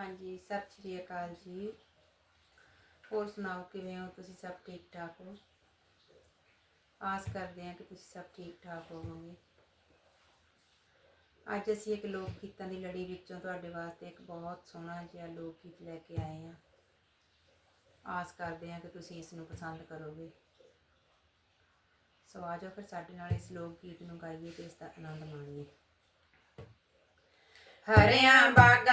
ਹਾਂਜੀ, ਸਤਿ ਸ਼੍ਰੀ ਅਕਾਲ ਜੀ। ਹੋਰ ਸੁਣਾਓ, ਕਿਵੇਂ ਹੋ? ਤੁਸੀਂ ਸਭ ਠੀਕ ਠਾਕ ਹੋ? ਆਸ ਕਰਦੇ ਹਾਂ ਕਿ ਤੁਸੀਂ ਸਭ ਠੀਕ ਠਾਕ ਹੋਵੋਗੇ। ਅੱਜ ਅਸੀਂ ਇੱਕ ਲੋਕ ਗੀਤਾਂ ਦੀ ਲੜੀ ਵਿੱਚੋਂ ਤੁਹਾਡੇ ਵਾਸਤੇ ਇੱਕ ਬਹੁਤ ਸੋਹਣਾ ਜਿਹਾ ਲੋਕ ਗੀਤ ਲੈ ਕੇ ਆਏ ਹਾਂ। ਆਸ ਕਰਦੇ ਹਾਂ ਕਿ ਤੁਸੀਂ ਇਸ ਨੂੰ ਪਸੰਦ ਕਰੋਗੇ। ਸੋ ਆ ਜਾਓ ਫਿਰ ਸਾਡੇ ਨਾਲ ਇਸ ਲੋਕ ਗੀਤ ਨੂੰ ਗਾਈਏ ਤੇ ਇਸ ਦਾ ਆਨੰਦ ਮਾਣੀਏ। ਹਰਿਆਂ ਬਾਗਾਂ